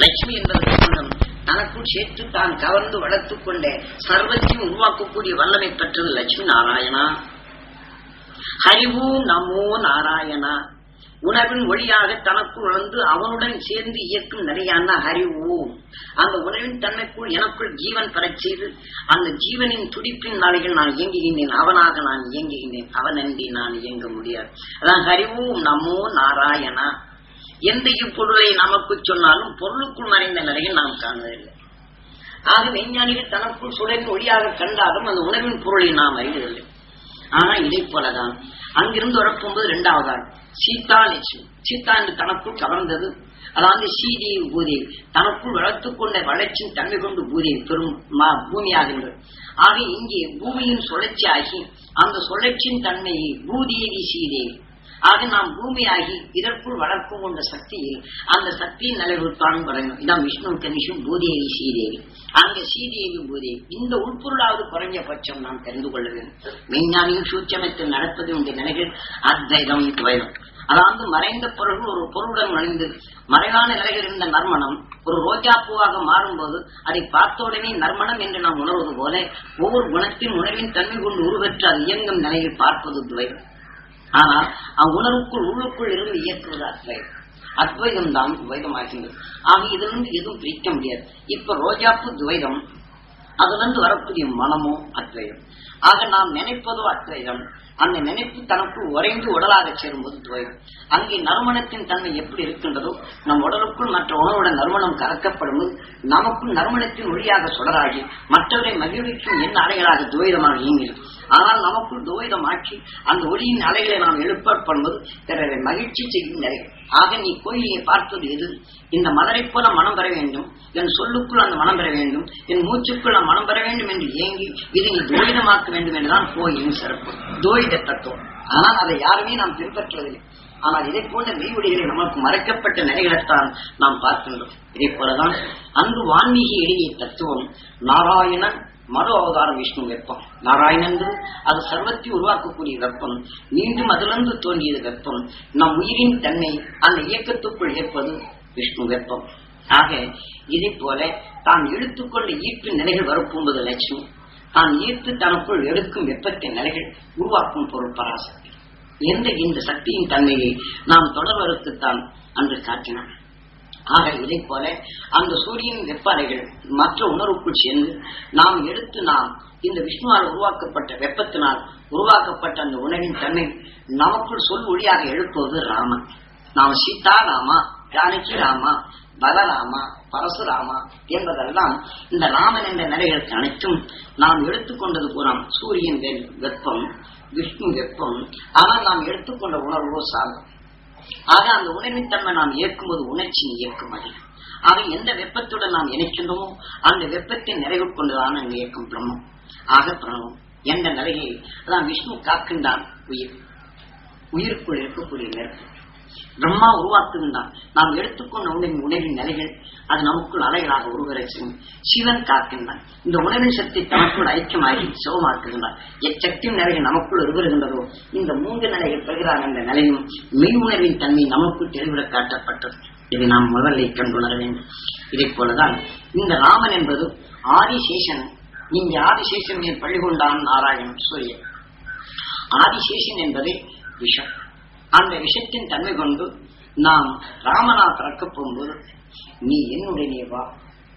லட்சுமி என்பது சம்பந்தம் தனக்குள் சேர்த்து தான் கவர்ந்து வளர்த்துக் கொண்ட சர்வத்தையும் உருவாக்கக்கூடிய வல்லமை பெற்றது லட்சுமி நாராயணா. ஹரிவும் நமோ நாராயணா. உணவின் ஒளியாக தனக்குள் வளர்ந்து அவனுடன் சேர்ந்து இயக்கும் நிறையான ஹரிவோம் அந்த உணவின் தன்மைக்குள் எனக்குள் ஜீவன் பெறச் செய்து அந்த ஜீவனின் துடிப்பின் நாளைகள் நான் இயங்குகின்றேன். அவனாக நான் இயங்குகின்றேன். அவனன்றி நான் இயங்க முடியாது. அதான் ஹரிவோம் நமோ நாராயணா. எந்த இப்பொருளை நமக்கு சொன்னாலும் பொருளுக்குள் மறைந்த நிலையில் நாம் காணுவதில்லை ஆக விஞ்ஞானிகள் தனக்குள் சுடரின் ஒளியாக கண்டாலும் அந்த உணவின் பொருளை நாம் அறிவதில்லை. ஆனா இதை போலதான். அங்கிருந்து வரப்போகும்போது இரண்டாவது ஆள் சீதா லட்சுமி. சீதா என்று தனக்குள் கவர்ந்தது. அதாவது சீதேவி பூதேவி தனக்குள் வளர்த்துக்கொண்ட கொண்ட வளர்ச்சியின் தன்மை கொண்டு பூதேவி பெரும் மா- பூமியாகின்றது ஆக இங்கே பூமியின் சுழற்சி ஆகி அந்த சுழற்சியின் தன்மையை பூதேவி சீதேவி ஆக நாம் பூமியாகி இதற்குள் வளர்க்கும் கொண்ட சக்தியில் அந்த சக்தியின் நிலைவுத்தான் வழங்கும் இதான் விஷ்ணு கனிஷும் பூதேவி ஸ்ரீதேவி. அங்க ஸ்ரீதேவி பூதேவி இந்த உட்பொருளாவது குறைஞ்சபட்சம் நாம் தெரிந்து கொள்ள வேண்டும். விஞ்ஞானியும் சூட்சமத்தில் நடப்பது உடைய நிலைகள் அத்வைதம் துவைதம். அதாவது மறைந்த பொருள்கள் ஒரு பொருளுடன் நுழைந்து மறைவான நிலையில் இருந்த நர்மணம் ஒரு ரோஜா பூவாக மாறும்போது அதை பார்த்த உடனே நறுமணம் என்று நாம் உணர்வது போல ஒவ்வொரு குணத்தின் உணர்வின் தன்மை கொண்டு உருவற்று அது இயங்கும் நிலையில் பார்ப்பது துவைதம். ஆனால் அவ்வுணர்வுக்குள் உள்ளுக்குள் இருந்து இயக்குவது அத்வைதம். அத்வைதம் தான் துவைதமாகின்றது. ஆக இதிலிருந்து எதுவும் பிரிக்க முடியாது. இப்ப ரோஜாப்பு துவைதம் அதிலிருந்து வரக்கூடிய மனமோ அத்வைதம். ஆக நாம் நினைப்பதோ அத்வைதம். அந்த நினைப்பு தனக்கு உறைந்து உடலாக சேரும்போது துவைதம் அங்கே நறுமணத்தின் தன்மை எப்படி இருக்கின்றதோ நம் உடலுக்குள் மற்ற உணவுடன் நறுமணம் கலக்கப்படும் நமக்குள் நறுமணத்தின் ஒளியாக சுடராகி மற்றவரை மகிழ்விக்கும் என்ன அலைகளாக துவைதமாக இயங்கிடும் ஆனால் நமக்குள் துவைதம் ஆற்றி அந்த ஒளியின் அலைகளை நாம் எழுப்பப்படும்போது பிறரை மகிழ்ச்சி செய்யும் நிலை. ஆக நீ கோயிலை பார்ப்பது எது? இந்த மலரை போல மனம் பெற வேண்டும். என் சொல்லுக்குள் அந்த மனம் பெற வேண்டும். என் மூச்சுக்குள் நான் மனம் பெற வேண்டும் என்று ஏங்கி இதை நீ துவைதமாக்க வேண்டும் என்றுதான் கோயிலின் சிறப்பு. துவைத தத்துவம் ஆனால் அதை யாருமே நாம் பின்பற்றுவதில்லை. ஆனால் இதை போன்ற மெய்வடிகளை நமக்கு மறைக்கப்பட்ட நிலைகளைத்தான் நாம் பார்க்கின்றோம். இதே போலதான் அங்கு வான்மீகி எழுதிய தத்துவம் நாராயணன் மறு அவதாரம் விஷ்ணு வெப்பம். நாராயணன் அது சர்வத்தை உருவாக்கக்கூடிய வெப்பம். மீண்டும் அதிலிருந்து தோன்றியது வெப்பம். நம் உயிரின் தன்மை அந்த இயக்கத்துக்குள் ஏற்பது விஷ்ணு வெப்பம். ஆக இதை போல தான் இழுத்துக்கொண்ட ஈர்ப்பு நிலைகள் வரப்போம்பது லட்சுமி. தான் ஈர்த்து தனக்குள் எடுக்கும் வெப்பத்தின் நிலைகள் உருவாக்கும் பொருள் பராசக்தி. எந்த இந்த சக்தியின் தன்மையை நாம் தொடர்வதற்குத்தான் அன்று காட்டினான் ஆக இதை போல அந்த சூரியன் வெப்ப அலைகள் மற்ற உணர்வுக்குள் சேர்ந்து நாம் எடுத்து நாம் இந்த விஷ்ணுவால் உருவாக்கப்பட்ட வெப்பத்தினால் உருவாக்கப்பட்ட அந்த உணவின் தன்மை நமக்குள் சொல் ஒளியாக எழுப்புவது ராமன் நாம் சீதா ராமா ஜானகி ராமா பலராமா பரசுராமா என்பதெல்லாம் இந்த ராமன் என்ற நிலைகளுக்கு அனைத்தும் நாம் எடுத்துக்கொண்டது புறம் சூரியன் வெப்பம் விஷ்ணு வெப்பம். ஆனால் நாம் எடுத்துக்கொண்ட உணர்வோ சாதம் ஆக அந்த உணர்வின் தன்மை நாம் ஏற்கும்போது உணர்ச்சியின் இயக்கம் அது. ஆக எந்த வெப்பத்துடன் நாம் இணைக்கின்றோமோ அந்த வெப்பத்தை நிறைவு கொண்டுதான் அங்கு இயக்கம் பிரம்மம். ஆக பிரணவம் எந்த நிலையை அதான் விஷ்ணு காக்கின்றான் உயிர். உயிருக்குள் இருக்கக்கூடிய நெருப்பு பிரம்மா உருவாக்குகின்றான். நாம் எடுத்துக்கொண்ட உணவின் உணவின் நிலைகள் அது நமக்குள் அலைகளாக உருவரை செய்யும் சிவன் காக்கின்றான். இந்த உணவின் சக்தி தனக்குள் ஐக்கியமாகி சிவமாக்குகின்றான். எச்சக்தியும் நிலைகள் நமக்குள் உருவருகின்றதோ இந்த மூன்று நிலைகள் பெறுகிறான் என்ற நிலையும் மெய் உணர்வின் தன்மை நமக்குள் தெளிவிட காட்டப்பட்டது. இதை நாம் முதலில் கண்டுணர வேண்டும். இதை போலதான் இந்த ராமன் என்பது ஆதிசேஷன். இங்கே ஆதிசேஷன் பள்ளி கொண்டான் நாராயணன் சூரியன். ஆதிசேஷன் என்பதே விஷம். அந்த விஷத்தின் தன்மை கொண்டு நாம் ராமனா பிறக்கப் போகும்போது நீ என்னுடனே வா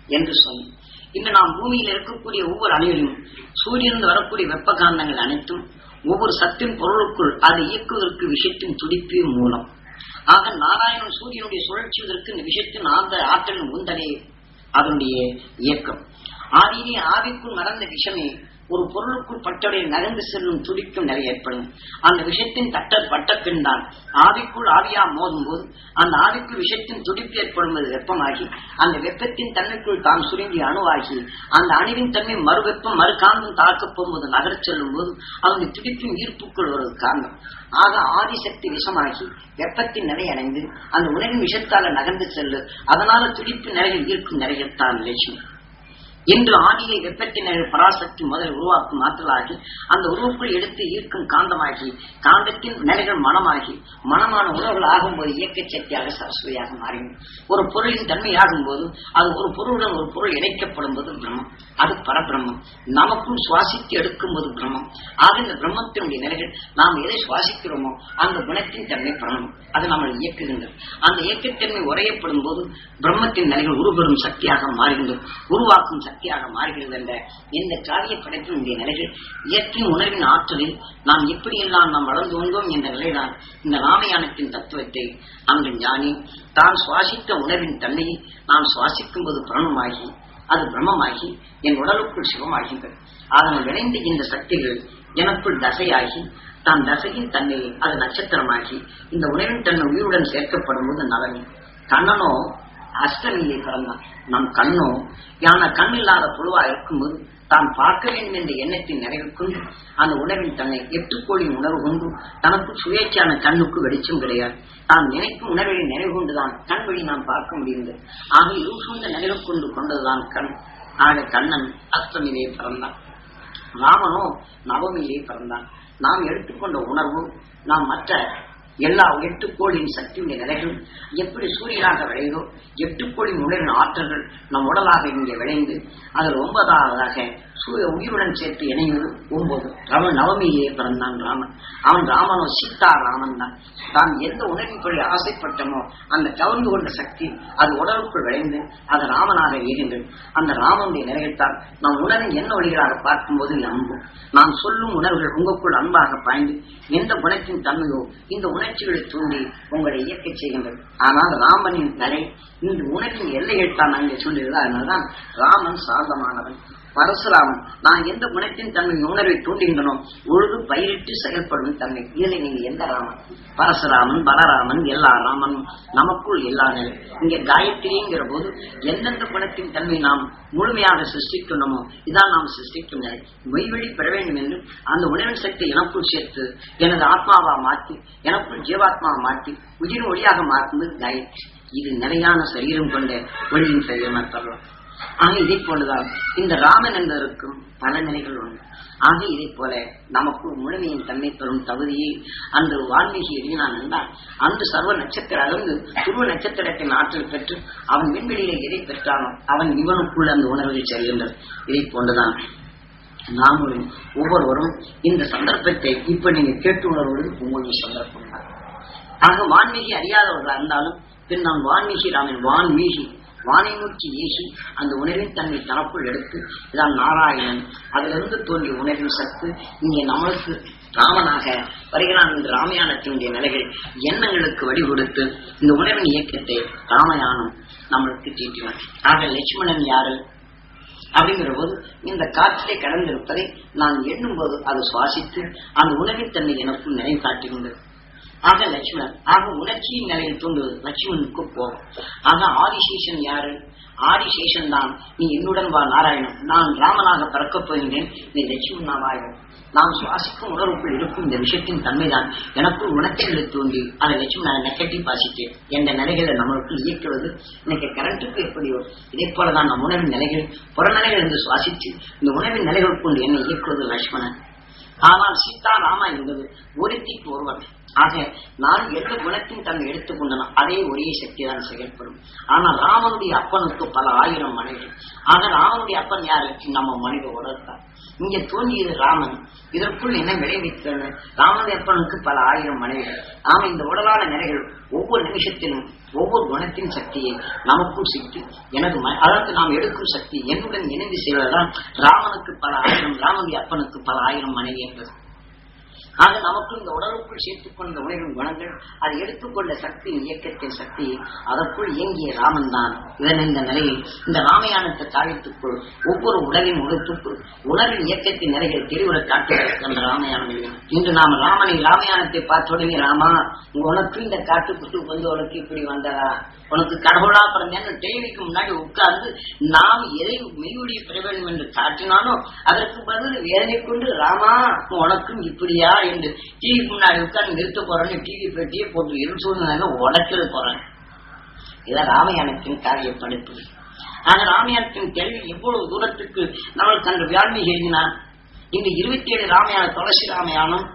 என்று சொன்னி இன்று நாம் பூமியில் இருக்கக்கூடிய ஒவ்வொரு அணுவிலும் சூரியன் வரக்கூடிய வெப்ப காந்தங்கள் அனைத்தும் ஒவ்வொரு சத்தின் பொருளுக்குள் அதை இயக்குவதற்கு விஷத்தின் துடிப்பு மூலம். ஆக நாராயணன் சூரியனுடைய சுழற்சிவதற்கு இந்த விஷத்தின் ஆந்த ஆற்றலின் உந்தலே அதனுடைய இயக்கம். ஆதியிலே ஆவிக்குள் நடந்த விஷமே ஒரு பொருளுக்குள் பட்டடைய நகர்ந்து செல்லும் துடிக்கும் நிலை ஏற்படும். அந்த விஷயத்தின் தட்ட பட்ட பின் தான் ஆவிக்குள் ஆவியா மோதும் போது அந்த ஆவிக்குள் விஷத்தின் துடிப்பு ஏற்படுவது வெப்பமாகி அந்த வெப்பத்தின் தன்மைக்குள் தான் சுருங்கி அணுவாகி அந்த அணுவின் தன்மை மறு வெப்பம் மறு தாக்கப் போகும்போது நகரச் செல்லும் போது அதனுடைய துடிப்பின் ஈர்ப்புக்குள் ஒரு காந்தம் ஆக ஆதிசக்தி விஷமாகி வெப்பத்தின் நிலை அடைந்து அந்த உணவின் விஷத்தால நகர்ந்து செல்லு அதனால துடிப்பு நிலையில் ஈர்க்கும் நிலையத்தான் லட்சுமி இன்று ஆதியை வெப்பத்தினர் பராசக்தி முதல் உருவாக்கும் ஆற்றலாகி அந்த உருவுக்குள் எடுத்து ஈர்க்கும் காந்தமாகி காந்தத்தின் நிலைகள் மனமாகி மனமான உணவுகள் ஆகும்போது இயக்க சக்தியாக சரஸ்வதியாக மாறிடும் ஒரு பொருளின் தன்மையாகும் போது அது ஒரு பொருளுடன் ஒரு பொருள் இணைக்கப்படும் போது பிரம்மம். அது பரபிரம்மம். நமக்கும் சுவாசித்து எடுக்கும் போது பிரம்மம். ஆக இந்த பிரம்மத்தினுடைய நிலைகள் நாம் எதை சுவாசிக்கிறோமோ அந்த குணத்தின் தன்மை பிரணம் அது நம்மளை இயக்குகின்றது. அந்த இயக்கத்தன்மை உரையப்படும் போது பிரம்மத்தின் நிலைகள் உருபெறும் சக்தியாக மாறுகின்றது. உருவாக்கும் சக்தி சக்தியாக மாறுகிறது என்ற இந்த காரிய படைப்பினுடைய நிலைகள் இயற்கையின் உணர்வின் ஆற்றலில் நாம் எப்படியெல்லாம் நாம் வளர்ந்து வந்தோம் என்ற நிலைதான் இந்த ராமயானத்தின் தத்துவத்தை அங்கு ஞானி தான் சுவாசித்த உணர்வின் தன்மையை நாம் சுவாசிக்கும் போது பிரணமாகி அது பிரம்மமாகி என் உடலுக்குள் சிவமாகின்றது. அதனால் விளைந்த இந்த சக்திகள் எனக்குள் தசையாகி தான் தசையின் தன்மையை அது நட்சத்திரமாகி இந்த உணவின் தன்மை உயிருடன் சேர்க்கப்படும் போது நலனி. கண்ணனோ அஷ்டமியை பிறந்தான் நம் கண்ணோ யான கண் இல்லாத புழுவா இருக்கும்போது தான் பார்க்க வேண்டும் என்ற எண்ணத்தின் நிறைவுக்குண்டு அந்த உணவின் தன்னை எட்டு உணர்வு கொண்டு தனக்கு சுயேட்சான கண்ணுக்கு வெளிச்சம் கிடையாது. தான் நினைக்கும் உணர்வை நிறைவு கொண்டுதான் கண் வழி நாம் பார்க்க முடிந்தது. ஆக இருசூழ்ந்த நினைவு கொண்டு கொண்டதுதான் கண். ஆக கண்ணன் அஷ்டமியிலே பிறந்தான். ராமனோ நவமியிலே பிறந்தான். நாம் எடுத்துக்கொண்ட உணர்வு நாம் மற்ற எல்லா எட்டு கோளின் சக்தியுடைய நிலைகள் எப்படி சூரியனாக விளையுதோ எட்டு கோழியின் உடலின் ஆற்றல்கள் நம் உடலாக இங்கே விளைந்து அதில் ஒன்பதாவதாக சூரிய உயிருடன் சேர்த்து இணைவது ஒன்பது. ரமன் நவமியிலே பிறந்தான் ராமன். அவன் ராமனோ சீதா ராமன் தான். தான் எந்த உணர்வின்படி ஆசைப்பட்டமோ அந்த கவர்ந்து கொண்ட சக்தி அது உடலுக்குள் விளைந்து அது ராமனாக ஏகின்றது அந்த ராமனுடைய நிலையத்தால் நாம் உணர்வின் என்ன வழிகளாக பார்க்கும்போது அன்பு நான் சொல்லும் உணர்வுகள் உங்களுக்குள் அன்பாக பாய்ந்து எந்த குணத்தின் தன்மையோ இந்த உணர்ச்சிகளை தூண்டி உங்களை இயக்க செய்கின்றது ஆனால் ராமனின் தலை இந்த உணர்வின் எல்லைகள் தான் அங்கே சொல்லுகிறது அதனால்தான் ராமன் சாந்தமானவன் பரசுராமன் நான் எந்த குணத்தின் தன்மை உணர்வை தூண்டுகின்றனோ ஒழுது பயிரிட்டு செயல்படும் தன்மை. இதுல நீங்க எந்த ராமன்? பரசுராமன் பலராமன் எல்லா ராமனும் நமக்குள் எல்லா நிலை இங்க காயத்ரிங்கிற போது எந்தெந்த குணத்தின் தன்மை நாம் முழுமையாக சிருஷ்டிக்கணுமோ இதான் நாம் சிருஷ்டிக்கும் நிலை. மெய்வழி பெற வேண்டும் என்று அந்த உணர்வின் சக்தி எனக்குள் சேர்த்து எனது ஆத்மாவா மாற்றி எனக்குள் ஜீவாத்மாவை மாற்றி உயிர் ஒளியாக மாற்றுவது காயத்ரி. இது நிலையான சரீரம் கொண்ட ஒளியின் சரீரமாக தரலாம் ஆக இதை போலதான் இந்த ராமன் என்பதற்கும் பல நிலைகள் உண்டு. ஆக இதை போல நமக்கு முழுமையின் தன்மை பெறும் தகுதியை அன்று வால்மீகி எழுதினான் என்றால் அன்று சர்வ நட்சத்திர அளந்து துருவ நட்சத்திரத்தின் ஆற்றல் பெற்று அவன் விண்வெளியில எதை பெற்றானோ அவன் இவனுக்குள் அந்த உணர்வை செல்கின்றது. இதை போன்றுதான் நாமும் ஒவ்வொருவரும் இந்த சந்தர்ப்பத்தை இப்ப நீங்க கேட்டு உணர்வது உங்களுக்கு சந்தர்ப்பம் தான். ஆக வான்மீகி அறியாதவர்களா இருந்தாலும் பின் நாம் வான்மீகி ராமன் வான்மீகி வானை நோக்கி ஏசி அந்த உணர்வின் தன்னை தனக்குள் எடுத்து இதான் நாராயணன். அதிலிருந்து தோன்றிய உணர்வின் சத்து இங்கே நம்மளுக்கு ராமனாக வருகிறான் இந்த ராமயானத்தினுடைய நிலைகள் எண்ணங்களுக்கு வழி கொடுத்து இந்த உணர்வின் இயக்கத்தை ராமயானம் நம்மளுக்கு தீட்டினான் ஆக லட்சுமணன் யாரு? அப்படிங்கிற போது இந்த காற்றிலே கடந்திருப்பதை நான் எண்ணும் போது அது சுவாசித்து அந்த உணவின் தன்மை எனக்குள் நினைவு காட்டுகின்றது ஆக லட்சுமணன் ஆக உணர்ச்சியின் நிலையில் தூண்டுவது லட்சுமணனுக்கு போகும் ஆக ஆதிசேஷன் யாரு? ஆதிசேஷன் தான். நீ என்னுடன் வா நாராயணன். நான் ராமனாக பிறக்கப் போகின்றேன் நீ லட்சுமணனாவாயும் நாம் சுவாசிக்கும் உணர்வுக்குள் இருக்கும் இந்த விஷயத்தின் தன்மைதான். எனக்குள் உணர்ச்சிகளை தூண்டி அதை லட்சுமணன் நெகட்டிவ் பாசிட்டிவ் என்ற நிலைகளை நம்மளுக்குள் இயக்குவது இன்னைக்கு கரண்ட்டுக்கு எப்படியோ இதே போலதான் நம் உணவின் நிலைகள் புறநிலைகள் என்று சுவாசித்து இந்த உணவின் நிலைகள் கொண்டு என்னை இயக்குவது லட்சுமணன். ஆனால் சீதா ராமா என்பது ஒருத்திக்கு ஒருவன் ஆக நான் எந்த குணத்தின் தன்னை எடுத்துக்கொண்டனோ அதே ஒரே சக்தி தான் செயல்படும். ஆனால் ராமனுடைய அப்பனுக்கு பல ஆயிரம் மனைவி. ஆக ராமனுடைய அப்பன் யாரு? நம்ம மனித உடல்தான். இங்க தோன்றியது ராமன். இதற்குள் என்ன விளைவித்தது? ராமனுடைய அப்பனுக்கு பல ஆயிரம் மனைவிகள். ஆமா இந்த உடலான நிலைகள் ஒவ்வொரு நிமிஷத்திலும் ஒவ்வொரு குணத்தின் சக்தியை நமக்கும் சிக்கி எனது ம- அதற்கு நாம் எடுக்கும் சக்தி என்னுடன் இணைந்து செய்வதுதான் ராமனுக்கு பல ஆயிரம் ராமனுடைய அப்பனுக்கு பல ஆயிரம் மனைவி என்பது ஆக நமக்கு இந்த உடலுக்குள் சேர்த்துக் கொண்ட உணவின் குணங்கள் அதை எடுத்துக்கொள்ள சக்தியின் இயக்கத்தின் சக்தி அதற்குள் இயங்கிய ராமன் தான். இதன் இந்த நிலையில் இந்த ராமயானத்தை தாழ்த்துக்குள் ஒவ்வொரு உடலின் உடத்துக்குள் உணர்வின் இயக்கத்தின் நிலைகள் தெளிவுற காட்டுகிறது அந்த ராமயானம். இன்று நாம் ராமனை ராமயானத்தை பார்த்த உடனே ராமா உனக்கு இந்த காட்டுக்குள் வந்து உனக்கு இப்படி வந்ததா? உனக்கு கடவுளா பிறந்தேன்னு டெய்லிக்கு முன்னாடி உட்கார்ந்து நாம் எதை மெய்யுடைய பெற வேண்டும் என்று காட்டினானோ அதற்கு பதில் வேதனை கொண்டு ராமா உனக்கும் இப்படியா? என்று டிவிக்கு முன்னாடி உட்கார்ந்து நிறுத்த போறேன்னு டிவி பெட்டியே போட்டு இரு சூழ்நிலை உடைச்சிட போறேன். இதான் ராமயானத்தின் காரிய படைப்பு ஆக ராமாயணத்தின் தெளிவு எவ்வளவு தூரத்துக்கு நம்மளுக்கு அன்று வியாழ்மை எழுதினான் இந்த இருபத்தி ஏழு ராமாயண துளசி ராமாயணம்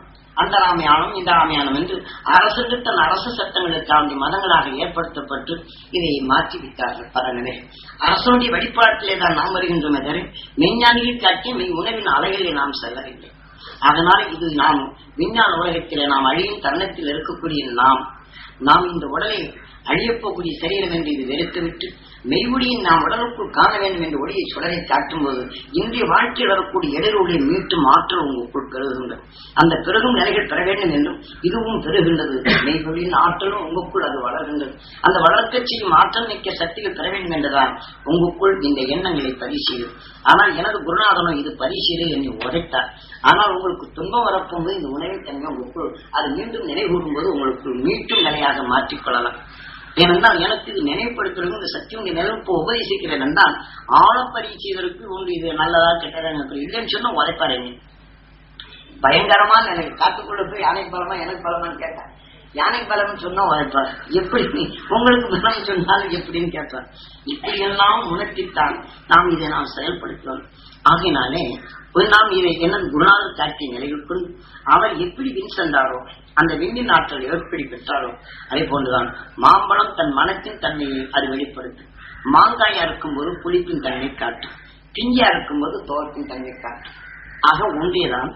அந்த ராமயானம் இந்த ராமயானம் என்று அரசு தன் அரசு சட்டங்களுக்காண்டி தாண்டி மதங்களாக ஏற்படுத்தப்பட்டு இதை மாற்றி விட்டார்கள் பல அரசனுடைய வழிபாட்டிலே தான் நாம் வருகின்றோமே தவிர மெஞ்ஞானிகள் காட்டி மெய் உணவின் அலைகளை நாம் செல்லவில்லை. அதனால் இது நாம் விஞ்ஞான உலகத்திலே நாம் அழியும் தருணத்தில் இருக்கக்கூடிய நாம். நாம் இந்த உடலை அழியப்போகக்கூடிய சரீரம் என்று இது வெறுத்துவிட்டு மெய்வொடியை நாம் உடலுக்குள் காண வேண்டும் என்ற ஒளியை சுடரை காட்டும் போது இன்றைய வாழ்க்கையில் வரக்கூடிய இடர்களை மீட்டும் ஆற்றல் உங்களுக்குள் பெருகுகின்றது. அந்த பெருகும் நிலைகள் பெற வேண்டும் என்றும் இதுவும் பெறுகின்றது மெய்வொழியின் ஆற்றலும் உங்களுக்குள் அது வளர்கின்றது. அந்த வளர்க்க செய்யும் ஆற்றல் மிக்க சக்திகள் பெற வேண்டும் என்றுதான் உங்களுக்குள் இந்த எண்ணங்களை பரிசீலும் ஆனால் எனது குருநாதனோ இது பரிசீலை என்று உரைத்தார் ஆனால் உங்களுக்கு துன்பம் வரப்போது இந்த உணவின் தன்மை உங்களுக்குள் அது மீண்டும் நினைவூடும் போது உங்களுக்கு மீட்டும் நிலையாக மாற்றிக்கொள்ளலாம் ஏனென்றால் எனக்கு இது நினைவுபடுத்துறது இந்த சக்தியுடைய நிலவுக்கு உபதேசிக்கிறேன் என்றால் ஆழ பரீட்சைதற்கு ஒன்று இது நல்லதா கெட்டதா எனக்கு இல்லைன்னு சொன்னா உரைப்பாருங்க பயங்கரமா எனக்கு காத்துக்குள்ள போய் யானை பலமா எனக்கு பலமான்னு கேட்டேன் யானை பலம் சொன்னா உழைப்பார் எப்படி? உங்களுக்கு பலம் சொன்னாலும் எப்படின்னு கேட்பார். இப்படியெல்லாம் உணர்த்தித்தான் நாம் இதை நாம் செயல்படுத்துவோம் ஆகினாலே நாம் இதை என்ன குருநாதர் காட்டிய நிலைகளுக்குள் அவர் எப்படி வின் சென்றாரோ அந்த விண்ணின் ஆற்றல் எப்படி பெற்றாரோ அதே போன்றுதான் மாம்பழம் தன் மனத்தின் தன்மையை அது வெளிப்படுத்தும் மாங்காயா இருக்கும்போது புளிப்பின் தன்மை காட்டும். பிஞ்சியா இருக்கும்போது தோரத்தின் தன்மை காட்டும். ஆக ஒன்றியதான்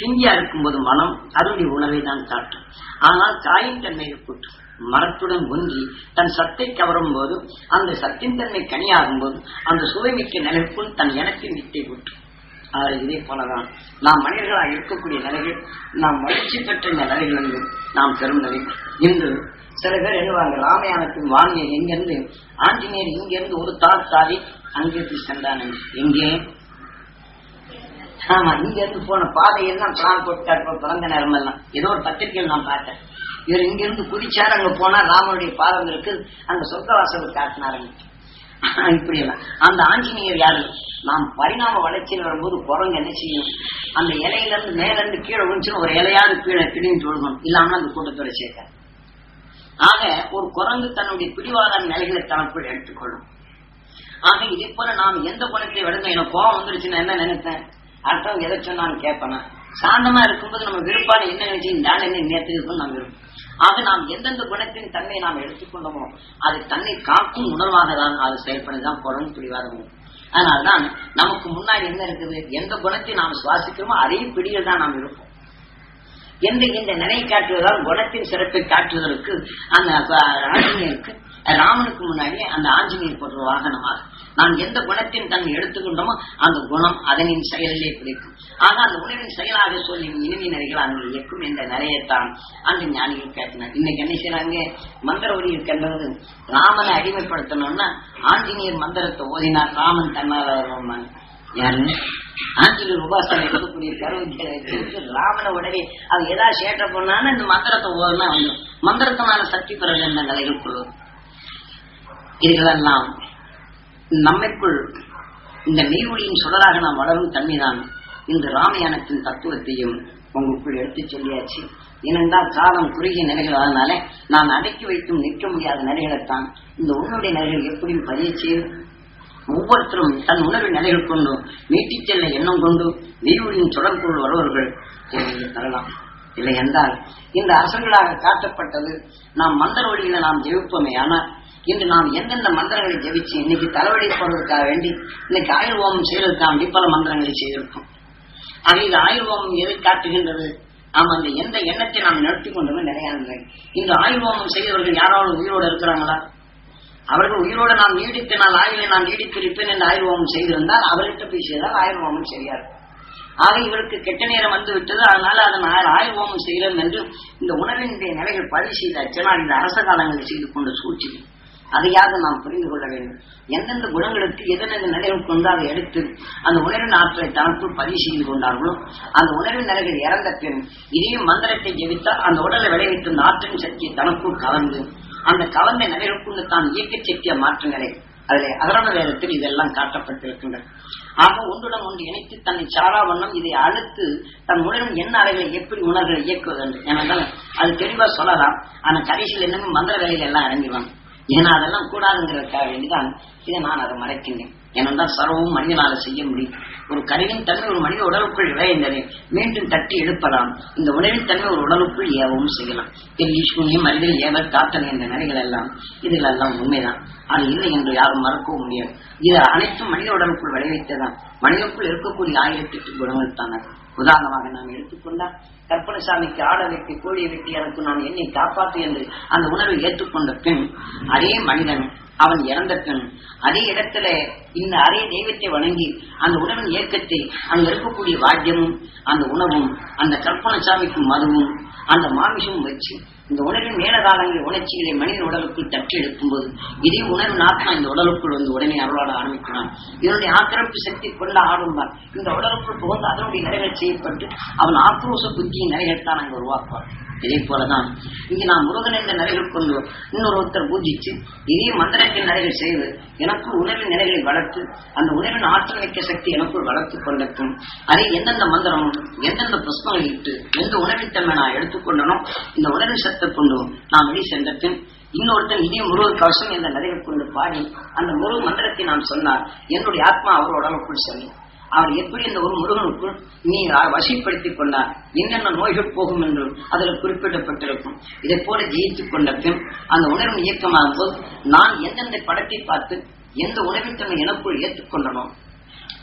பிஞ்சியா இருக்கும்போது மனம் அருளி உணவை தான் காட்டும். ஆனால் காயின் தன்மையை கூட்டும். மரத்துடன் ஒன்றி தன் சத்தை கவரும் போது அந்த சத்தின் தன்மை கனியாகும் போது அந்த சுவைமிக்க நிலைக்குள் தன் இனத்தின் வித்தை கூட்டும். இதே போலதான். நாம் மனிதர்களாக இருக்கக்கூடிய நிலைகள் நாம் வளர்ச்சி பெற்ற இந்த நிலைகள் வந்து நாம் பெறும் நிலை. இன்று சில பேர் எழுவாங்க ராமயானத்தின் வாணியை எங்கிருந்து? ஆஞ்சநேயர் இங்கிருந்து ஒரு தார் தாவி அங்கிருந்து சென்றான் எங்கே? ஆமா இங்க இருந்து போன பாதையெல்லாம் பிளான் போட்டு பிறந்த நேரம் எல்லாம் ஏதோ ஒரு பத்திரிகையில் நான் பார்த்தேன். இவர் இங்கிருந்து குதிச்சார் அங்க போனா ராமனுடைய பாதம் இருக்கு அங்க சொர்க்கவாசல் காட்டினாருங்க இப்படி எல்லாம் அந்த ஆஞ்சநேயர் யாரு? நாம் பரிணாம வளர்ச்சியில் வரும்போது குரங்கு என்ன செய்யும் அந்த இலையில இருந்து மேல இருந்து கீழே விழுந்துச்சுன்னு ஒரு இலையாவது கீழே கிடின்னு விழுகணும். இல்லாம அந்த கூட்டத்தோட சேர்க்க ஆக ஒரு குரங்கு தன்னுடைய பிடிவாத நிலைகளை தனக்குள் எடுத்துக்கொள்ளும். ஆக இதே போல நாம் எந்த குணத்திலே விடுங்க எனக்கு கோபம் வந்துருச்சுன்னா என்ன நினைப்பேன்? அடுத்தவங்க எதை சொன்னாலும் கேட்பேன். சாந்தமா இருக்கும்போது நம்ம விருப்பான என்ன நினைச்சு இந்த ஆள் என்ன நேற்று இருக்கும் நாம் ஆக நாம் எந்தெந்த குணத்தின் தன்மை நாம் எடுத்துக்கொண்டோமோ அது தன்னை காக்கும் உணர்வாக தான் அது செயல்படுதான் குரங்கு பிடிவாதமும் அதனால்தான் நமக்கு முன்னாடி என்ன இருக்குது? எந்த குணத்தை நாம் சுவாசிக்கிறோமோ அதே பிடியில் தான் நாம் இருப்போம். எந்த இந்த நிலை காட்டுவதால் குணத்தின் சிறப்பை காட்டுவதற்கு அந்த ஆஞ்சநேயருக்கு ராமனுக்கு முன்னாடி அந்த ஆஞ்சநேயர் போன்ற வாகனமாக நாம் எந்த குணத்தின் தன்னை எடுத்துக்கொண்டோமோ அந்த குணம் அதனின் செயலிலே பிடிக்கும் ஆக அந்த உணவின் செயலாக சொல்லி இனிமை நிறைகள் அங்கு இயக்கும் என்ற நிறையத்தான் அந்த ஞானிகள் கேட்டனர். இன்னைக்கு என்ன செய்யறாங்க மந்திர ஒலி இருக்கின்றது ராமனை அடிமைப்படுத்தணும்னா ஆஞ்சநேயர் மந்திரத்தை ஓதினார். ராமன் தன்னால் வருவாங்க யாருன்னு ஆஞ்சநேயர் உபாசனை இருக்கக்கூடிய கருவிக்கு ராமனை உடனே அது ஏதாவது சேட்டை பண்ணாலும் இந்த மந்திரத்தை ஓதுனா வந்து மந்திரத்தினால சக்தி பெற என்ன நிலைகள் கொள்வது இதுகளெல்லாம் நம்மைக்குள் இந்த மெய்வொழியின் சுடராக நாம் வளரும் தன்மைதான். இந்த ராமாயணத்தின் தத்துவத்தையும் உங்களுக்குள் எடுத்துச் சொல்லியாச்சு. ஏனென்றால் காலம் குறுகிய நிலைகள் அதனால நான் அடக்கி வைத்தும் நிற்க முடியாத நிலைகளைத்தான் இந்த உன்னுடைய நிலைகள் எப்படியும் பதிய செய்யும் ஒவ்வொருத்தரும் தன் உணர்வு நிலைகள் கொண்டு நீட்டிச் செல்ல எண்ணம் கொண்டு மெய்வொழியின் தொடர்புள் வருவர்கள் இதை தரலாம். இல்லை என்றால் இந்த அரசர்களாக காட்டப்பட்டது நாம் மந்திர வழியில நாம் ஜெயிப்போமே ஆனால் இன்று நாம் எந்தெந்த மந்திரங்களை ஜெயிச்சு இன்னைக்கு தலைவலி போடுறதுக்காக வேண்டி இன்னைக்கு ஆயுள் ஓமம் செய்வதற்காக வேண்டி பல மந்திரங்களை செய்திருக்கோம். ஆக இது எதை காட்டுகின்றது? நாம் அந்த எந்த எண்ணத்தை நாம் நடத்தி கொண்டோமே நிறைய இந்த ஆயுள் செய்தவர்கள் யாராவது உயிரோடு இருக்கிறாங்களா அவர்கள் உயிரோடு நாம் நீடித்து நான் ஆயுளை நான் நீடித்திருப்பேன் என்று ஆயுள் செய்திருந்தால் அவர்கிட்ட போய் செய்தால் ஆயுள் ஓமம் சரியா இருக்கும். ஆக இவருக்கு கெட்ட நேரம் வந்து விட்டது. அதனால அதன் ஆயுள் ஓமம் செய்கிறோம் என்று இந்த உணவினுடைய நிலைகள் பரிசீலிச்சனால் இந்த அரச காலங்களில் செய்து கொண்ட சூழ்ச்சி அதையாக நாம் புரிந்து கொள்ள வேண்டும். எந்தெந்த குணங்களுக்கு எதெந்த நிலைகள் கொண்டு அதை எடுத்து அந்த உணர்வின் ஆற்றலை தனக்குள் பதிவு செய்து கொண்டார்களோ அந்த உணர்வின் நிலைகள் இறந்த பின் இதையும் மந்திரத்தை ஜெபித்தால் அந்த உடலை விளைவித்து அந்த ஆற்றின் சக்தியை தனக்குள் கலந்து அந்த கவர்ந்த நிலைகளுக்குள்ள தான் இயக்க சக்திய மாற்றங்களை. அதில் அகரண வேதத்தில் இதெல்லாம் காட்டப்பட்டிருக்கின்றன. ஆக ஒன்றுடன் ஒன்று இணைத்து தன்னை சாரா வண்ணம் இதை அழுத்து தன் உணரும் என்ன அலைகளை எப்படி உணர்களை இயக்குவது என்று. ஏனென்றால் அது தெளிவா சொல்லலாம். ஆனா கடைசியில் என்னமே மந்திர வேலையில எல்லாம் இறங்கிடுவாங்க. ஏன்னா அதெல்லாம் கூடாதுங்கிறதுக்காக வேண்டிதான். இதை நான் அதை மறைக்கின்றேன். ஏனென்றால் சர்வமும் மனிதனால செய்ய முடியும். ஒரு கருவின் தன்மை ஒரு மனித உடலுக்குள் விளைந்ததை மீண்டும் தட்டி எழுப்பலாம். இந்த உணவின் தன்மை ஒரு உடலுக்குள் ஏவவும் செய்யலாம். எல்லி சூன்யம் அறிதல் ஏவல் காத்தல் என்ற நிலைகள் எல்லாம் இதில் எல்லாம் உண்மைதான். அது இல்லை என்று யாரும் மறக்கவும் முடியாது. இது அனைத்தும் மனித உடலுக்குள் விளைவித்ததான் மனிதனுக்குள் இருக்கக்கூடிய ஆயிரத்தி எட்டு குணங்கள் தான் அது. உதாரணமாக நாம் எடுத்துக்கொண்டால் கற்பனசாமிக்கு ஆட வெட்டி கோழியை வெட்டி எனக்கு நான் என்னை காப்பாற்று என்று அந்த உணர்வை ஏற்றுக்கொண்ட பின் அதே மனிதன் அவன் இறந்த பின் அதே இடத்துல இந்த அதே தெய்வத்தை வணங்கி அந்த உணவின் இயக்கத்தை அங்க இருக்கக்கூடிய வாத்தியமும் அந்த உணவும் அந்த கற்பனசாமிக்கு மதுவும் அந்த மாமிசமும் வச்சு இந்த உணவின் மேலகாலங்களில் உணர்ச்சிகளை மனித உடலுக்குள் தட்டி எடுக்கும்போது இதே உணர்வு ஆத்மா இந்த உடலுக்குள் வந்து உடனே அருளாட ஆரம்பிக்கிறான். இதனுடைய ஆக்கிரமிப்பு சக்தி கொண்ட ஆடும்பான் இந்த உடலுக்குள் புகுந்து அதனுடைய நிறைகள் செய்யப்பட்டு அவன் ஆக்ரோஷ புத்தியை நிறைவேற்றான் அங்கே உருவாக்குவான். இதே போலதான் இங்கு நாம் முருகன் என்ற நிறைகள் கொண்டு இன்னொருத்தர் பூஜிச்சு இதே மந்திரத்தின் நிலைகள் செய்து எனக்கு உணர்வின் நிலைகளை வளர்த்து அந்த உணர்வின் ஆற்றல் மிக்க சக்தி எனக்குள் வளர்த்து கொண்டக்கும் அதை எந்தெந்த மந்திரமும் எந்தெந்த புஷ்பங்கள் இட்டு எந்த உணர்வின் தன்மை நான் எடுத்துக்கொண்டனோ இந்த உணர்வின் சத்தை கொண்டு நாம் வெளி சென்ற பின் இன்னொருத்தன் இதே முருகன் கவசம் என்ற நிலைகள் கொண்டு பாடி அந்த முருக மந்திரத்தை நாம் சொன்னார். என்னுடைய ஆத்மா அவரோட உடலுக்குள் சொன்னேன் அவர் எப்படி இந்த ஒரு முருகனுக்குள் நீ வசிப்படுத்திக் கொண்டார்? என்னென்ன நோய்கள் போகும் என்று அதில் குறிப்பிடப்பட்டிருக்கும். இதை போல ஜெயித்துக் கொண்ட பின் அந்த உணர்வின் இயக்கமாகும் போது நான் எந்தெந்த படத்தை பார்த்து எந்த உணவின் தன்மை எனக்குள் ஏற்றுக்கொண்டனோ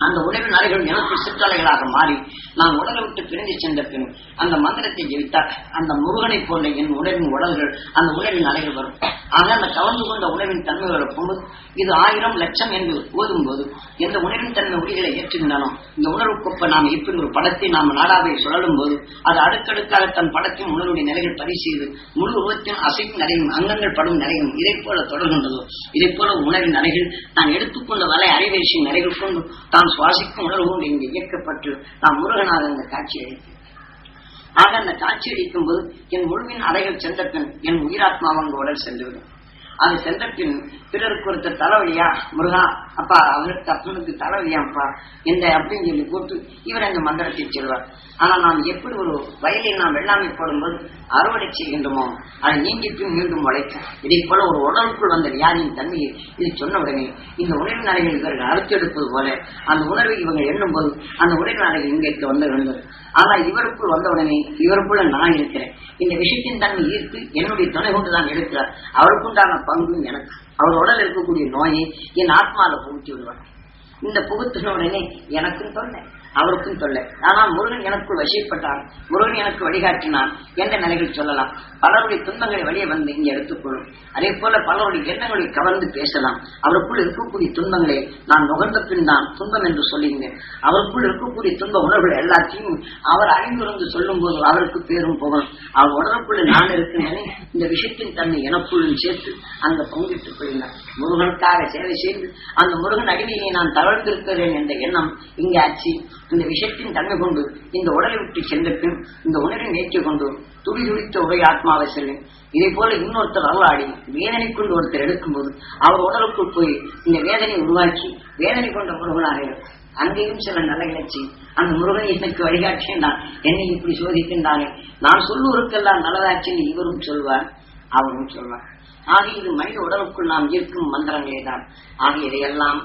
அந்த உணவின் அலைகள் எனக்கு சிற்றலைகளாக மாறி நான் உடலை விட்டு பிரிந்து சென்ற பின் அந்த மந்திரத்தை ஜெயித்தால் அந்த முருகனை போன்ற என் உணவின் உடல்கள் அந்த உணவின் அலைகள் வரும். ஆனால் அந்த கவர்ந்து கொண்ட உணவின் தன்மைகளை போகும்போது இது ஆயிரம் லட்சம் என்று ஓதும் போது எந்த உணவின் தன்மை உரிகளை ஏற்றுகின்றனோ இந்த உணர்வுக்கொப்ப நாம் இப்படி ஒரு படத்தை நாம் நாடாவை சுழலும் போது அது அடுக்கடுக்காக தன் படத்தின் உணர்வுடைய நிலைகள் செய்து முழு உருவத்தின் அசைக்கும் நிலையும் அங்கங்கள் படும் நிலையும் இதை போல தொடர்கின்றதோ இதை போல உணவின் நிலைகள் நான் எடுத்துக்கொண்ட வலை அரைவேசியின் நிலைகள் கொண்டு தான் சுவாசிக்கும் உணர்வு இங்கு இயக்கப்பட்டு நாம் முருகனாக இந்த காட்சி அளித்தேன் ஆக அந்த காட்சி அளிக்கும் போது என் முழுவின் அறைகள் சென்ற பின் என் உயிராத்மாவங்க உடல் சென்றுவிடும். அது சென்ற பின் பிறருக்கு ஒருத்தர் தலைவலியா? முருகா அப்பா அவருக்கு அப்பனுக்கு தலைவலியாப்பா இந்த அப்படின்னு சொல்லி கூப்பிட்டு இவர் அந்த மந்திரத்தை சொல்வார். ஆனா நாம் எப்படி ஒரு வயலை நாம் வெள்ளாமை போடும்போது அறுவடை செய்கின்றோமோ அதை நீங்கி பின் மீண்டும் உழைக்கும் இதை போல ஒரு உடலுக்குள் வந்த வியாதியின் தன்மையை இது சொன்ன உடனே இந்த உணர்வு நிலைகள் இவர்கள் அறுத்தெடுப்பது போல அந்த உணர்வை இவங்க எண்ணும் போது அந்த உணர்வு நிலைகள் இங்கே வந்து இருந்தது ஆனா இவருக்குள் வந்த உடனே இவருக்குள்ள நான் இருக்கிறேன். இந்த விஷயத்தின் தன்மை ஈர்த்து என்னுடைய துணை கொண்டுதான் எடுக்கிறார். அவருக்குண்டான பங்கு எனக்கு. அவர் உடல் இருக்கக்கூடிய நோயை என் ஆத்மாவில புகுத்தி விடுவார். இந்த புகுத்தின உடனே எனக்கும் தொல்லை. அவருக்கும் தொல்லை. ஆனால் முருகன் எனக்குள் வசிப்பட்டான் முருகன் எனக்கு வழிகாட்டினான் என்ற நிலைகள் சொல்லலாம். பலருடைய துன்பங்களை வெளியே வந்து இங்கே எடுத்துக்கொள்ளும். அதே போல பலருடைய எண்ணங்களை கவர்ந்து பேசலாம். அவருக்குள் இருக்கக்கூடிய துன்பங்களை நான் நுகர்ந்த பின் தான் துன்பம் என்று சொல்லியிருந்தேன். அவருக்குள் இருக்கக்கூடிய துன்ப உணர்வுகள் எல்லாத்தையும் அவர் அறிந்துருந்து சொல்லும் போது அவருக்கு பேரும் புகழும். அவர் உணர்வுக்குள்ள நான் இருக்கிறேன் இந்த விஷயத்தின் தன்மை எனக்குள்ளும் சேர்த்து அங்க பங்கிட்டுக் கொள்ளினார் முருகனுக்காக சேவை செய்து அந்த முருகன் அடிமையை நான் தளர்ந்திருக்கிறேன் என்ற எண்ணம் இங்கே ஆச்சு. இந்த விஷயத்தின் தன்மை கொண்டு இந்த உடலை விட்டு சென்ற பின் இந்த உணரை ஏற்றிக் கொண்டு துடி துடித்த உரை ஆத்மாவை செல்லும் இதே போல இன்னொருத்தர் வரலாடி வேதனை கொண்டு ஒருத்தர் எடுக்கும்போது அவர் உடலுக்குள் போய் இந்த வேதனை உருவாக்கி வேதனை கொண்ட முருகனாக இருக்கும் அங்கேயும் சில நல்ல நிகழ்ச்சி அந்த முருகன் எனக்கு வழிகாட்டினான் என்னை இப்படி சோதிக்கின்றானே. நான் சொல்லுவருக்கெல்லாம் நல்லதாச்சுன்னு இவரும் சொல்வார் அவரும் சொல்வார். ஆக இது மனித உடலுக்குள் நாம் இருக்கும் மந்திரங்களே தான் ஆக இதையெல்லாம்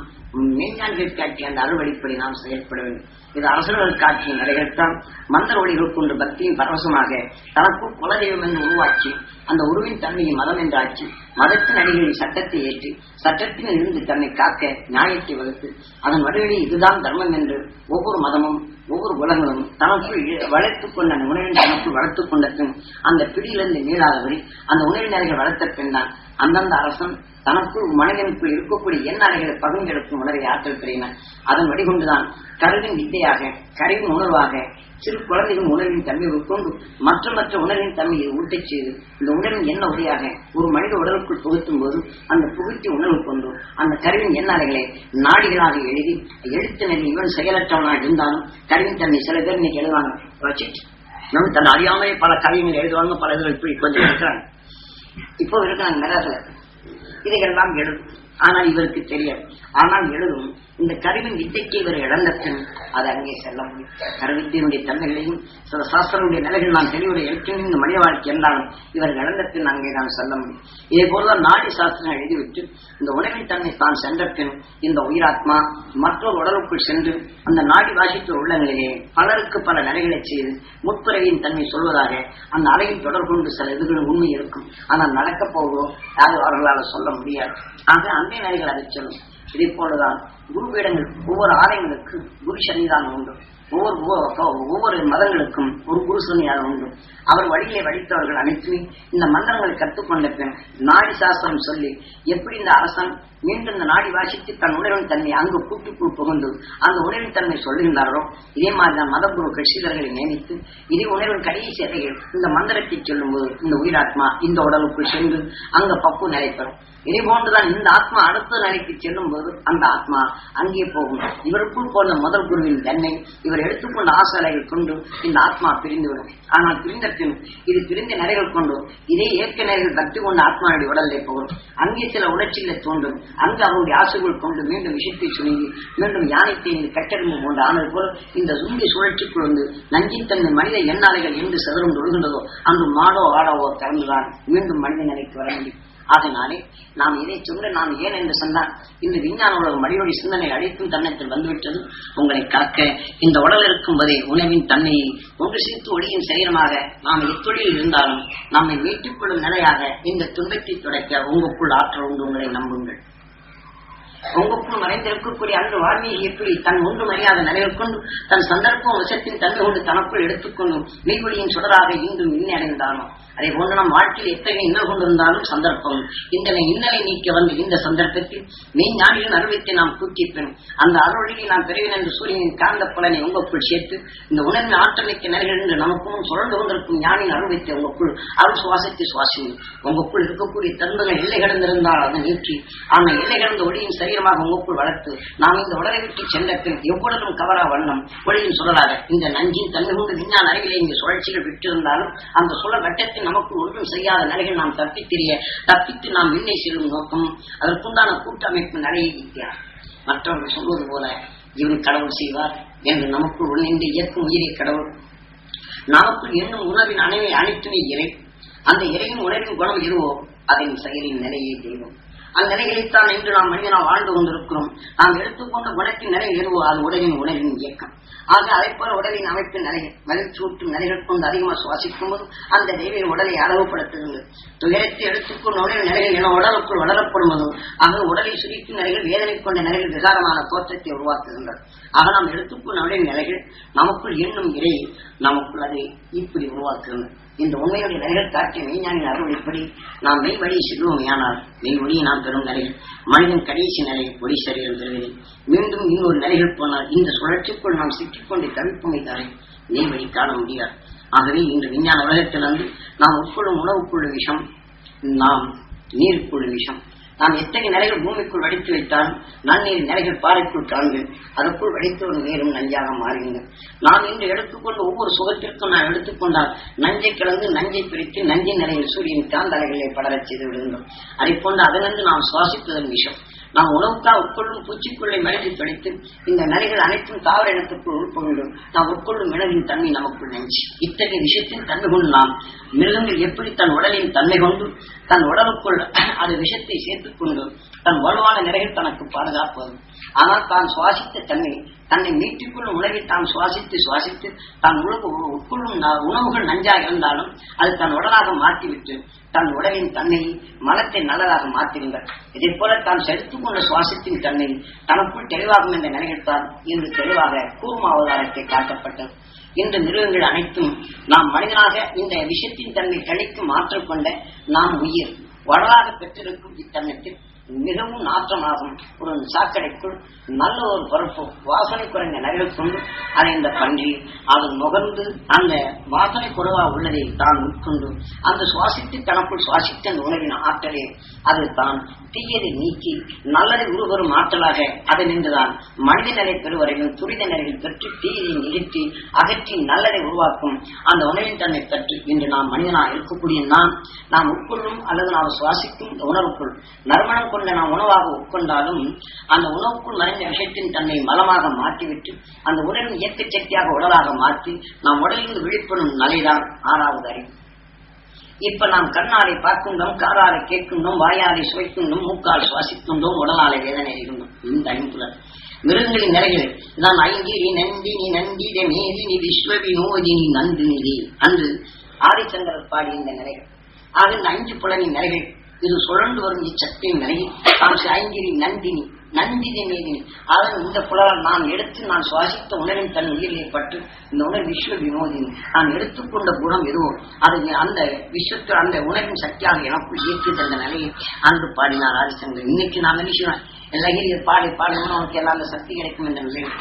மெய்ஞான்கள் காட்டிய அந்த அறுவடைப்படி நாம் செயல்பட வேண்டும். இது அரசர்கள் காட்டிய நிலைகள்தான் மந்திர ஒளிகள் கொண்டு பக்தியின் பரவசமாக தனக்கு குலதெய்வம் என்று உருவாக்கி அந்த உருவின் தன்மையை மதம் என்றாச்சு மதத்தின் அடிகளில் சட்டத்தை ஏற்றி சட்டத்தினில் இருந்து தன்னை காக்க நியாயத்தை வகுத்து அதன் வடிவெளி இதுதான் தர்மம் என்று ஒவ்வொரு மதமும் ஒவ்வொரு உலகங்களும் தனக்குள் வளர்த்துக் கொண்ட அந்த உணவின் தனக்குள் வளர்த்துக் கொண்ட பின் அந்த பிடியிலிருந்து மீளாதபடி அந்த உணவின் நிலைகள் வளர்த்த பின் தான் அந்தந்த அரசன் தனக்குள் மனிதனுக்குள் இருக்கக்கூடிய எண்ணறைகளை பகிர்ந்தெடுக்கும் உணரை ஆற்றல் பெறின அதன் வடிகொண்டுதான் கருவின் வித்தையாக கருவின் உணர்வாக சிறு குழந்தைகள் உணவின் தன்மை உட்கொண்டு மற்ற மற்ற உணவின் தன்மையை ஊட்டச் செய்து இந்த உணவின் என்ன உரையாக ஒரு மனித உடலுக்குள் புகுத்தும் போது அந்த புகுத்தி உணவு கொண்டு அந்த கருவின் எண்ணறைகளை நாடிகளாக எழுதி எழுத்து நிலை இவன் செயலற்றவனாக இருந்தாலும் கருவின் தன்மை சில பேர் இன்னைக்கு எழுதுவாங்க. வச்சுட்டு தன் அறியாமையே பல கவிஞர்கள் எழுதுவாங்க பல இதில் இப்படி கொஞ்சம் இருக்கிறாங்க. இப்போ இருக்கிறாங்க நிறைய இதையெல்லாம் எழுதும். ஆனால் இவருக்கு தெரியாது. ஆனால் எழுதும். இந்த கருவின் வித்தைக்கு இவர் இழந்த பின் அது அங்கே செல்ல முடியும் கருவித்தினுடைய தன்மைகளையும் சில சாஸ்திரனுடைய நிலைகள் நான் தெளிவுரை ஏற்கனவே இந்த மனித வாழ்க்கை என்றாலும் இவர் இழந்த பின் அங்கே தான் செல்ல முடியும். இதே போலதான் நாடி சாஸ்திரம் எழுதிவிட்டு இந்த உணவின் தன்மை தான் சென்ற பின் இந்த உயிராத்மா மற்றொரு உடலுக்குள் சென்று அந்த நாடி வாசித்த உள்ளங்களிலே பலருக்கு பல நிலைகளை செய்து முற்பிறவியின் தன்மை சொல்வதாக அந்த அலையின் தொடர்பு கொண்டு சில இதுகளும் உண்மை இருக்கும். ஆனால் நடக்கப் போவதோ யாரும் அவர்களால் சொல்ல முடியாது. ஆக அந்த நிலைகள் அதை சொல்லும். இதே போலதான் குருபீடங்கள் ஒவ்வொரு ஆலயங்களுக்கு குரு சன்னிதானம் உண்டு. ஒவ்வொரு ஒவ்வொரு- மதங்களுக்கும் ஒரு குரு சன்னிதானம் உண்டு. அவர் வழியை வழித்தவர்கள் அனைத்துமே இந்த மந்திரங்களை கற்றுக்கொண்ட பின் நாடி சாஸ்திரம் சொல்லி எப்படி இந்த அரசன் மீண்டும் இந்த நாடி வாசித்து தன் உணர்வின் தன்மை அங்கு கூட்டுக்குள் புகுந்து அந்த உணர்வின் தன்மை சொல்லுகின்றாரோ? இதே மாதிரி தான் மதகுரு கட்சிதர்களை நியமித்து இதே உணர்வின் கடைசி அறைகள் இந்த மந்திரத்தை சொல்லும்போது இந்த உயிராத்மா இந்த உடலுக்குள் சென்று அங்க பப்பு நிலைப்பெறும் இதே போன்றுதான் இந்த ஆத்மா அடுத்த நிலைக்கு செல்லும் போது அந்த ஆத்மா அங்கே போகும். இவருக்குள் போன முதல் குருவின் தன்மை இவர் எடுத்துக்கொண்ட ஆசலைகள் கொண்டு இந்த ஆத்மா பிரிந்துவிடும். ஆனால் பிரிந்த பின் இது பிரிந்த நிறைகள் கொண்டு இதே இயற்கை நிறைகள் பக்தி கொண்ட ஆத்மாவுடைய உடலை போகும். அங்கே சில உணர்ச்சிகளை தோன்றும். அங்கு அவருடைய ஆசைகள் கொண்டு மீண்டும் விஷயத்தை சுருங்கி மீண்டும் யானைத்தை இந்த கட்டெடுப்பு போன்ற ஆனது போல் இந்த சுண்டி சுழற்சிக்குள் வந்து நஞ்சித்தன்மை மனித எண்ணாலைகள் எங்கு சதுரம் தொழுகின்றதோ அங்கு மாடோ ஆடோவோ கலந்துதான் மீண்டும் மனித நிலைக்கு வர முடியும். ஆகையினாலே நாம் இதை சொல்ல நாம் ஏன் என்று சொன்னால் இந்த விஞ்ஞான உலகம் மடிவழி சிந்தனை அழைக்கும் தன்னத்தில் வந்துவிட்டது உங்களை காக்க இந்த உடல் இருக்கும்போதே உணவின் தன்மையை ஒன்று சேர்த்து ஒளியின் சரீரமாக நாம் எத்தொழில் இருந்தாலும் நம்மை மீட்டுக் கொள்ளும் நிலையாக இந்த துன்பத்தை துடைக்க உங்களுக்குள் ஆற்றல் உண்டு உங்களை நம்புங்கள். உங்களுக்குள் மறைந்திருக்கக்கூடிய அன்று வால்மீகி எப்படி தன் ஒன்று மரியாதை நிலையில் கொண்டு தன் சந்தர்ப்பம் வசத்தின் தன்மை கொண்டு தனக்குள் எடுத்துக்கொண்டு மெய்வொழியின் சுடராக இன்றும் இன்னடைந்தானோ அதே போன்று நம் வாழ்க்கையில் எத்தகைய இன்னல் கொண்டிருந்தாலும் சந்தர்ப்பம். இந்த இன்னலை நீக்க வந்து இந்த சந்தர்ப்பத்தில் மெய்ஞானியின் அருவத்தை நாம் கூட்டிப்பேன் அந்த அருளியை நாம் பெறுவேன் என்று சூரியனின் காந்த புலனை உங்களுக்குள் சேர்த்து இந்த உணர்வு ஆற்றலுக்கு நிலைகள் என்று நமக்கும் சுழந்து கொண்டிருக்கும் ஞானின் அருவத்தை உங்களுக்குள் அருள் சுவாசத்தை சுவாசிங்கள் உங்களுக்குள் இருக்கக்கூடிய தன்மைகள் எல்லை கடந்திருந்தால் அதை நீக்கி அந்த எல்லை கடந்த ஒளியின் சரீரமாக உங்களுக்குள் வளர்த்து நாம் இந்த உடலை விட்டு சென்ற பின் எவ்வளவும் கவரா வண்ணம் ஒளியின் சுழலாக இந்த நஞ்சின் தன்மை கொண்டு விஞ்ஞான அருகிலே இங்கு சுழற்சிகள் விட்டிருந்தாலும் அந்த சுழல் வட்டத்தின் நமக்கு ஒன்றும் செய்யாத நிலைகள் நாம் தப்பித்திரிய தப்பித்து நாம் விண்ணை செல்லும் நோக்கம் அதற்குண்டான கூட்டமைப்பு நிலையை இருக்கிறார் மற்றவர்கள் சொல்வது போல இவன் கடவுள் செய்வார் என்று நமக்குள் உணர்ந்து இயக்கும் உயிரை கடவுள். நமக்குள் என்னும் உணர்வின் அணைவை அனைத்துமே இறை. அந்த இறையும் உணர்வின் குணம் இருவோ அதன் செயலின் நிலையை தெய்வம். அந்த நிலைகளைத்தான் இன்று நாம் மனிதனால் வாழ்ந்து கொண்டிருக்கிறோம். நாம் எடுத்துக்கொண்ட குணத்தின் நிலை எதுவோ அது உடலின் உணர்வின் இயக்கம். ஆக அதை போல உடலின் அமைப்பு நிலை மகிழ்ச்சியூட்டும் நிலைகள் கொண்டு அதிகமாக சுவாசிக்கும் போது அந்த தெய்வீக உடலை அளவுபடுத்துகிறது. துயரத்தை எடுத்துக்கொண்ட உடலின் நிலைகள் என உடலுக்குள் வளரப்படும் போது ஆக உடலை சுரிக்கும் நிலைகள் வேதனை கொண்ட நிலைகள் விகாரமான தோற்றத்தை உருவாக்குகின்றன. ஆக நாம் எடுத்துக்கொண்ட உடலின் நிலைகள் நமக்குள் எண்ணும் இடையே நமக்குள் அதை இப்படி உருவாக்குகின்றன. இந்த உண்மையுடைய நிலைகள் காட்டிய மெய்ஞானின் அருள்படி நாம் மெய் வழியை செல்வோமையானால் மெய் ஒளியை நாம் பெறும் நிலையில் மனிதன் கடைசி நிலையை பொடி சரீரம் பெறுவதில் மீண்டும் இன்னொரு நிலைகள் போனால் இந்த சுழற்சிக்குள் நாம் சிக்கிக்கொண்டு தவிப்பமை தானே? மெய் வழி காண முடியாது. ஆகவே இன்று விஞ்ஞான உலகத்திலிருந்து வந்து நாம் உட்கொள்ளும் உணவுக்குள்ள விஷம் நாம் நீருக்குள்ள விஷம் நாம் எத்தகைய நிலைகள் பூமிக்குள் வடித்து வைத்தால் நன்னீர் நிலைகள் பாறைக்குள் காண்கள் அதற்குள் வடித்து ஒரு நஞ்சாக மாறுகின்றன நாம் இன்று எடுத்துக்கொண்டு ஒவ்வொரு சுகத்திற்கும் நான் எடுத்துக்கொண்டால் நஞ்சை கலந்து நஞ்சை பிரித்து நஞ்சின் நிலையில் சூரியன் காந்தலைகளை படரச் செய்து விடுகின்றோம். அதை போன்று அதிலிருந்து நாம் சுவாசிப்பதன் விஷம். நாம் உணவுக்காக உட்கொள்ளும் பூச்சிக்குள்ளை மனிதி தொலைத்து இந்த நிலைகள் அனைத்தும் தாவர இனத்துக்குள் உட்கொள்ளும் நாம் உட்கொள்ளும் மிளகின் தன்மை நமக்குள் நெஞ்சு. இத்தகைய விஷயத்தின் தன்மை கொண்டு நாம் மிருகங்கள் எப்படி தன் உடலின் தன்மை கொண்டு தன் உடலுக்குள் அது விஷத்தை சேர்த்துக் கொண்டு தன் வலுவான நிலையில் தனக்கு பாதுகாப்பது. ஆனால் தான் சுவாசித்த தன்மை தன்னை மீட்டுக்கொள்ளும் உணவை தான் சுவாசித்து சுவாசித்து தான் உணவு உட்கொள்ளும் உணவுகள் நஞ்சாக இருந்தாலும் அது தன் உடலாக மாற்றிவிட்டு தன் உடலின் தன்னை மனத்தை நல்லதாக மாற்றுகின்றார் இதை போல தான் செலுத்துக் கொண்ட சுவாசத்தின் தன்னை தனக்குள் தெளிவாகும் என்ற நிலையில்தான் இன்று தெளிவாக கூர்ம அவதாரத்தை காட்டப்பட்டது. இந்த மிருகங்கள் அனைத்தும் நாம் மனிதனாக இந்த விஷயத்தின் தன்னை கழித்து மாற்றிக்கொண்ட நாம் உயிர். வடலாக பெற்றிருக்கும் இத்தருணத்தில் மிகவும் நாற்றமாகும். ஒரு சாக்கடைக்குள் நல்ல ஒரு பருப்பு வாசனை குறைந்த நகைகள் கொண்டு அதை இந்த பன்றி அது நுகர்ந்து அந்த வாசனை குறைவா உள்ளதை தான் உட்கொண்டு அந்த சுவாசித்து தனக்குள் சுவாசித்த அந்த உணவின் ஆற்றலை அது தான் தீயதை நீக்கி நல்லதை உருவரும் ஆற்றலாக அது நின்றுதான். மனித நிலை பெறுவரையும் துரித நிலையில் பெற்று தீயதை நிகழ்த்தி அகற்றி நல்லதை உருவாக்கும். அந்த உணவின் தன்மை பெற்று இன்று நாம் மனிதனாக இருக்கக்கூடிய நாம் நாம் உட்கொள்ளும் அல்லது நாம் சுவாசிக்கும் இந்த உணர்வுக்குள் நறுமணம் கொண்ட நாம் உணவாக உட்கொண்டாலும் அந்த உணவுக்குள் மறைந்த விஷயத்தின் தன்னை மலமாக மாற்றிவிட்டு அந்த உடலின் இயற்கை சக்தியாக உடலாக மாற்றி நாம் உடலில் விழிப்படும் நிலைதான் ஆறாவது அறிவு. இப்ப நாம் கண்ணாலை பார்க்கின்றோம் காராலை கேட்கின்றோம் வாயாலை சுவைக்கின்றோம் மூக்கால் சுவாசிக்கின்றோம் உடலாலை வேதனை அறிகின்றோம் இந்த ஐம்புல மிருகங்களின் நிறைகள். நான் ஐங்கிரி நந்தினி நந்தித மேதினி விஸ்வ வினோதினி நந்தினிதி அன்று ஆதிச்சந்திரர் பாடி இந்த நிலைகள் ஆக இந்த ஐந்து புலனின் நிலைகள் இது சுழன்று வரும் இச்சக்தியின் நிலையில் நாம் ஐங்கிரி நந்தினி நந்தினி மீதினி அதன் இந்த புலனால் நான் எடுத்து நான் சுவாசித்த உணவின் தன் உயிரிலே பட்டு இந்த உணவு விஸ்வ வினோதினி நான் எடுத்துக்கொண்ட குணம் எதுவோ அது அந்த விஸ்வத்து அந்த உணவின் சக்தியாக எனக்குள் இயக்கி தந்த நிலையை அன்று பாடினார் ஆதிசங்கர். இன்னைக்கு நான் நினைச்சுவேன் செய்வோம் எல்லாரும் பாடி பாடி உனக்கு எல்லாம் அந்த சக்தி கிடைக்கும் என்ற நிலையில்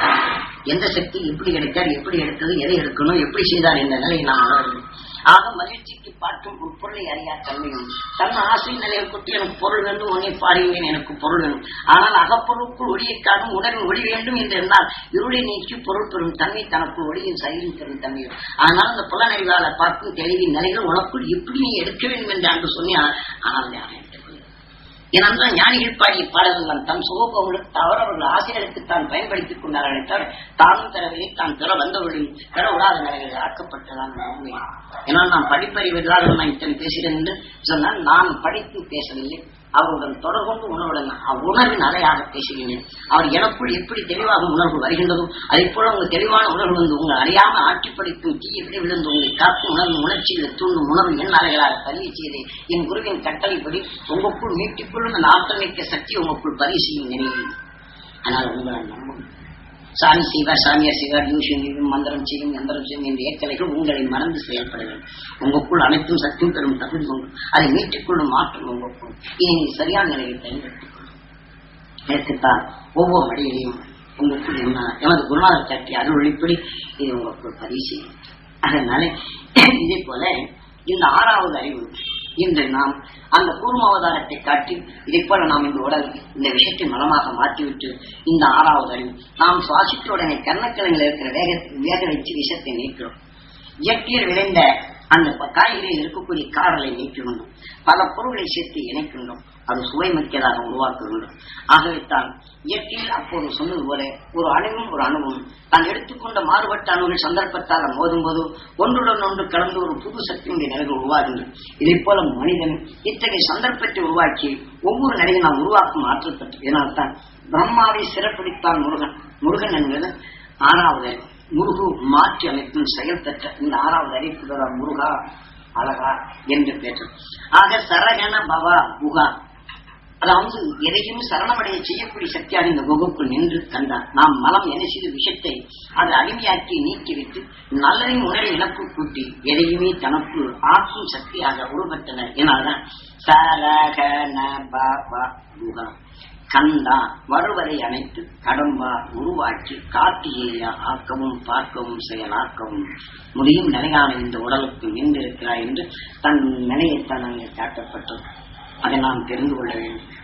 எந்த சக்தி எப்படி கிடைத்தார் எப்படி எடுத்தது எதை எடுக்கணும் எப்படி செய்தார் என்ற நிலையை நான் உணர்கிறோம் ஆக மகிழ்ச்சிக்கு பார்க்கும் உட்பொருளை அறியா தன்மையும் தன் ஆசை நிலையை கொட்டி எனக்கு பொருள் வேண்டும் உன்னை பாடுகிறேன் எனக்கு பொருள் வேண்டும். ஆனால் அகப்பொருளுக்குள் ஒளியை காணும் உடலின் ஒளி வேண்டும் என்று இருந்தால் இருளை நீக்கி பொருள் பெறும் தன்மை தனக்குள் ஒளியின் சைலின் பெறும் தன்மை ஆனால் அந்த புலனறிவால பார்க்கும் தெளிவின் நிலைகள் உனக்குள் எப்படி நீ எடுக்க வேண்டும் என்று அன்று சொன்னியார் ஆனால் யாரும் எடுத்துக்கொள்ள ஞானிகள் பாடிய பாடல்கள் தம் சுகபோங்களுக்கு தவறவர்கள் ஆசிரியர்களுக்கு தான் பயன்படுத்திக் கொண்டார்களே தவிர தானும் பெறவில்லை தான் பெற வந்தவர்களும் பெற விடாத நிலைகளில் ஆக்கப்பட்டதான் உண்மை. ஏன்னால் நான் படிப்பறிவதாக நான் இத்தனை பேசுகிறேன் என்று சொன்னால் நான் படித்து பேசவில்லை. அவருடன் தொடர்பு உணர்வுடன் உணர்வின் அலையாக பேசுகிறேன். அவர் எனக்குள் எப்படி தெளிவாக உணர்வு வருகின்றதோ அதே போல உங்கள் தெளிவான உணர்வு வந்து உங்கள் அறியாமல் ஆட்சி படிக்கும் தீய விழுந்து உங்களை காக்கும் உணர்வு உணர்ச்சியில் தூண்டும் உணர்வு என் அலைகளாக பதிவு செய்து என் குருவின் கட்டளைப்படி உங்களுக்குள் மீட்டிக்கொள்ளும் அந்த ஆற்றல் மிக்க சக்தி உங்களுக்குள் பதிவு செய்யும் நினைவு ஆனால் உங்களை நம்பும் சாமி செய்வார் சாமியார் செய்வார் யூஷன் செய்யும் மந்திரம் செய்யும் மந்திரம் செய்யும் என்ற ஏக்கலைகள் உங்களை மறந்து செயல்பட வேண்டும் உங்களுக்குள் அனைத்தும் சக்தியும் பெறும் தகுதி உண்டு. அதை மீட்டுக்கொள்ளும் மாற்றம் உங்களுக்குள். இதை நீ சரியான நிலையில் பயன்படுத்திக் கொள்ளும் ஒவ்வொரு வழியிலையும் உங்களுக்குள் என்ன எமது குருநாதர் சக்தி அருள் ஒழிப்படி இது உங்களுக்குள் பதிவு செய்யும். அதனால இதே போல இந்த ஆறாவது அறிவு இன்று நாம் அந்த கூர்மாவதாரத்தை காட்டி இதை போல நாம் இந்த உடல் இந்த விஷயத்தை மலமாக மாற்றிவிட்டு இந்த ஆறாவது அறிவு நாம் சுவாசித்த உடனே கர்ணக்கிழங்கில் இருக்கிற வேக வேக வச்சு விஷத்தை நீக்கிறோம். இயற்கையில் விளைந்த அந்த காய்கறியில் இருக்கக்கூடிய காரலை நீக்கிவிடும் பல பொருள்களை சேர்த்து இணைக்கின்றோம். அது சுவை மிக்கதாக உருவாக்க வேண்டும் ஆகவேத்தான் இயற்கையில் அப்போது சொன்னது போல ஒரு அணுவும் ஒரு அணுவும் தான் எடுத்துக்கொண்ட மாறுபட்ட அணுகள் சந்தர்ப்பத்தால் மோதும் போது ஒன்றுடன் ஒன்று கலந்து ஒரு புது சக்தியுடைய நிலைகள் உருவாகின்றன இதை போல மனிதன் இத்தகைய சந்தர்ப்பத்தை உருவாக்கி ஒவ்வொரு நிலையும் நாம் உருவாக்கும் ஆற்றல் பெற்று இதனால்தான் பிரம்மாவை சிறப்பிடித்தான் முருகன். முருகன் என்பது ஆறாவது முருகு மாற்றி அமைப்பின் செயல் பெற்ற இந்த ஆறாவது அறிவிப்பு முருகா அழகா என்று பெற்று. ஆக சரகண பவா புகா அதாவது எதையும் சரணமடைய செய்யக்கூடிய சக்தியாக இந்த குகைக்குள் நின்று கண்டார் நாம் மலம் என்ன செய்த விஷயத்தை அதை அடிமையாக்கி நீக்கிவிட்டு நல்லதையும் உணரை இழப்பு கூட்டி எதையுமே தனக்கு ஆக்கும் சக்தியாக உருவெட்டனர் என்னால்தான்? சரகண பவா புகா கண்டா வருவதை அனைத்து கடம்பா உருவாக்கி காட்டிய ஆக்கவும் பார்க்கவும் செயலாக்கவும் முடியும். நிலையான இந்த உடலுக்கு நின்றிருக்கிறாய் என்று தன் நிலையைத்தான் அங்கே காட்டப்பட்டது. அதை நாம் தெரிந்து கொள்ள வேண்டும்.